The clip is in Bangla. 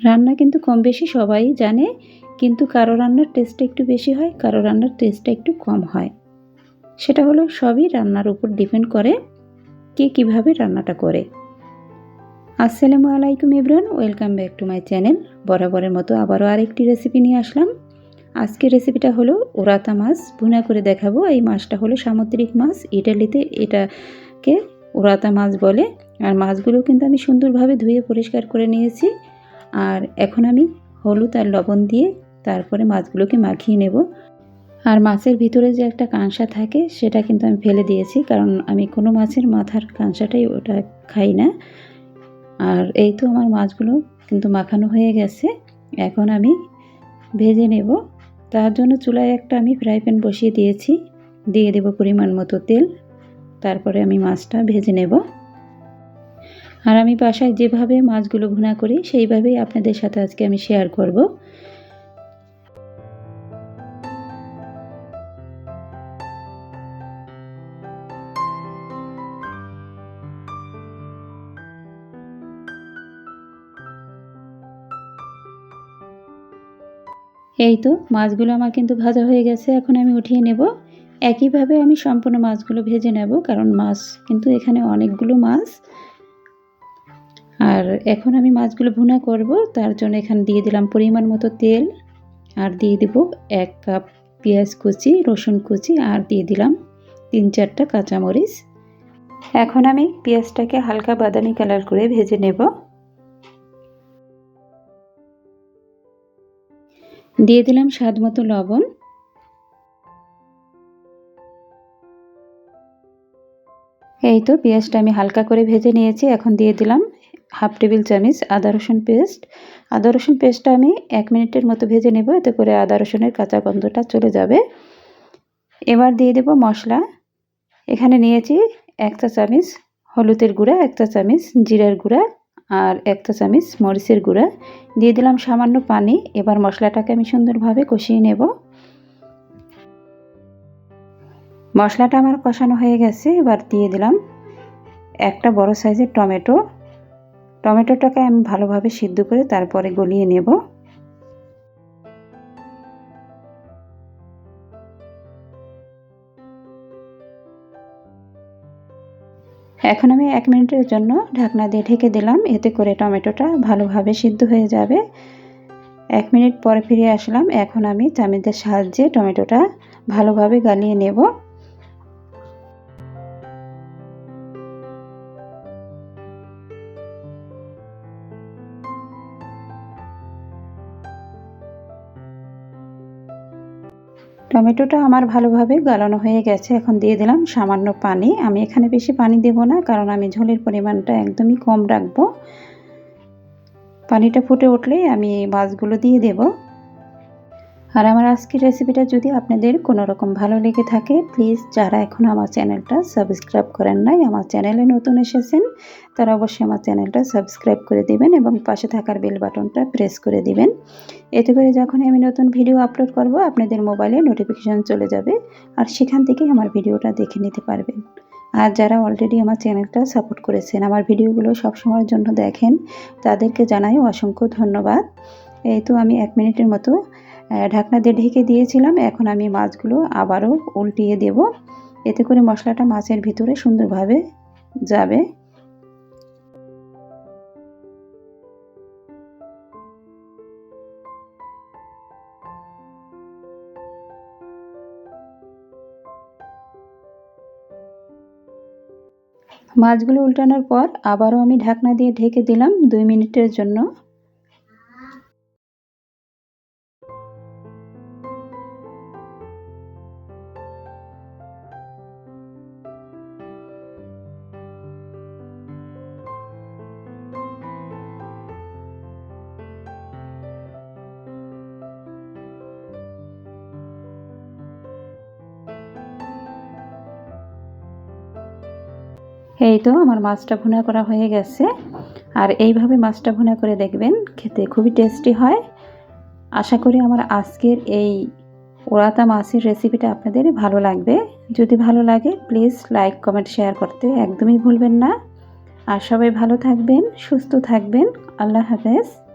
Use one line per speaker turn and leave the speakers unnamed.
রান্না কিন্তু কম বেশি সবাই জানে, কিন্তু কারও রান্নার টেস্টটা একটু বেশি হয়, কারও রান্নার টেস্টটা একটু কম হয়। সেটা হলো সবই রান্নার উপর ডিপেন্ড করে কে কীভাবে রান্নাটা করে। আসসালামু আলাইকুম Ibran welcome back to my channel বরাবরের মতো আবারও আরেকটি রেসিপি নিয়ে আসলাম। আজকের রেসিপিটা হলো ওরাতা মাছ। ভুনা করে দেখাবো। এই মাছটা হলো সামুদ্রিক মাছ। ইটালিতে এটাকে ওরাতা মাছ বলে। আর মাছগুলো কিন্তু আমি সুন্দরভাবে ধুয়ে পরিষ্কার করে নিয়েছি। আর এখন আমি হলুদ আর লবণ দিয়ে তারপরে মাছগুলোকে মাখিয়ে নেব। আর মাছের ভিতরে যে একটা কাঁসা থাকে, সেটা কিন্তু আমি ফেলে দিয়েছি, কারণ আমি কোনো মাছের মাথার কাঁসাটাই ওটা খাই না। আর এই তো আমার মাছগুলো কিন্তু মাখানো হয়ে গেছে। এখন আমি ভেজে নেব। তার জন্য চুলায় একটা আমি ফ্রাই প্যান বসিয়ে দিয়েছি। দিয়ে দেব পরিমাণ মতো তেল। তারপরে আমি মাছটা ভেজে নেব। আর আমি বাসায় যেভাবে মাছগুলো ভুনা করি, সেইভাবেই আপনাদের সাথে আজকে আমি শেয়ার করব। এই তো, মাছগুলো আমার কিন্তু ভাজা হয়ে গেছে, এখন আমি উঠিয়ে নেব। একইভাবে আমি সম্পূর্ণ মাছগুলো ভেজে নেব, কারণ মাছ কিন্তু এখানে অনেকগুলো মাছ। আর এখন আমি মাছগুলো ভুনা করব, তার জন্য এখানে দিয়ে দিলাম পরিমাণ মতো তেল, আর দিয়ে দেব এক কাপ পেঁয়াজ কুচি, রসুন কুচি, আর দিয়ে দিলাম তিন চারটা কাঁচামরিচ। এখন আমি পেঁয়াজটাকে হালকা বাদামি কালার করে ভেজে নেব। দিয়ে দিলাম স্বাদ মতো লবণ। এই তো পেঁয়াজটা আমি হালকা করে ভেজে নিয়েছি, এখন দিয়ে দিলাম হাফ টেবিল চামচ আদা রসুন পেস্ট। আদা রসুন পেস্টটা আমি এক মিনিটের মতো ভেজে নেব, এতে করে আদা রসুনের কাঁচা গন্ধটা চলে যাবে। এবার দিয়ে দেব মশলা। এখানে নিয়েছি এক চা চামচ হলুদের গুঁড়া, এক চা চামচ জিরার গুঁড়া আর এক চা চামচ মরিচের গুঁড়া। দিয়ে দিলাম সামান্য পানি। এবার মশলাটাকে আমি সুন্দরভাবে কষিয়ে নেব। মশলাটা আমার কষানো হয়ে গেছে। এবার দিয়ে দিলাম একটা বড় সাইজের টমেটো। টমেটোটাকে আমি ভালোভাবে সিদ্ধ করে তারপরে গলিয়ে নেব। এখন আমি এক মিনিটের জন্য ঢাকনা দিয়ে ঢেকে দিলাম। এতে করে টমেটোটা ভালোভাবে সিদ্ধ হয়ে যাবে। এক মিনিট পরে ফিরে আসলাম। এখন আমি চামিচের সাহায্যে টমেটোটা ভালোভাবে গালিয়ে নেব। টমেটোটা আমার ভালোভাবে গালানো হয়ে গেছে, এখন দিয়ে দিলাম সামান্য পানি। আমি এখানে বেশি পানি দেব না, কারণ আমি ঝোলের পরিমাণটা একদমই কম রাখব। পানিটা ফুটে উঠলেই আমি মাছগুলো দিয়ে দেব। আর আমার আজকের রেসিপিটা যদি আপনাদের কোনো রকম ভালো লেগে থাকে প্লিজ যারা এখনও আমার চ্যানেলটা সাবস্ক্রাইব করেন নাই, আমার চ্যানেলে নতুন এসেছেন, তারা অবশ্যই আমার চ্যানেলটা সাবস্ক্রাইব করে দিবেন এবং পাশে থাকার বেল বাটনটা প্রেস করে দিবেন। এতে করে যখন আমি নতুন ভিডিও আপলোড করব, আপনাদের মোবাইলে নোটিফিকেশান চলে যাবে আর সেখান থেকে আমার ভিডিওটা দেখে নিতে পারবেন। আর যারা অলরেডি আমার চ্যানেলটা সাপোর্ট করেছেন, আমার ভিডিওগুলো সবসময়ের জন্য দেখেন, তাদেরকে জানাই অসংখ্য ধন্যবাদ। এই তো আমি এক মিনিটের মতো ঢাকনা দিয়ে ঢেকে দিয়েছিলাম। এখন আমি মাছগুলো আবারও উল্টিয়ে দেব। এতে করে মশলাটা মাছের ভিতরে সুন্দরভাবে যাবে। মাছগুলো উল্টানোর পর আবারও আমি ঢাকনা দিয়ে ঢেকে দিলাম দুই মিনিটের জন্য। এই তো আমার মাছটা ভুনা করা হয়ে গেছে। আর এইভাবে মাছটা ভুনা করে দেখবেন, খেতে খুবই টেস্টি হয়। আশা করি আমার আজকের এই ওরাতা মাছের রেসিপিটা আপনাদের ভালো লাগবে। যদি ভালো লাগে প্লিজ লাইক কমেন্ট শেয়ার করতে একদমই ভুলবেন না। আর সবাই ভালো থাকবেন, সুস্থ থাকবেন। আল্লাহ হাফেজ।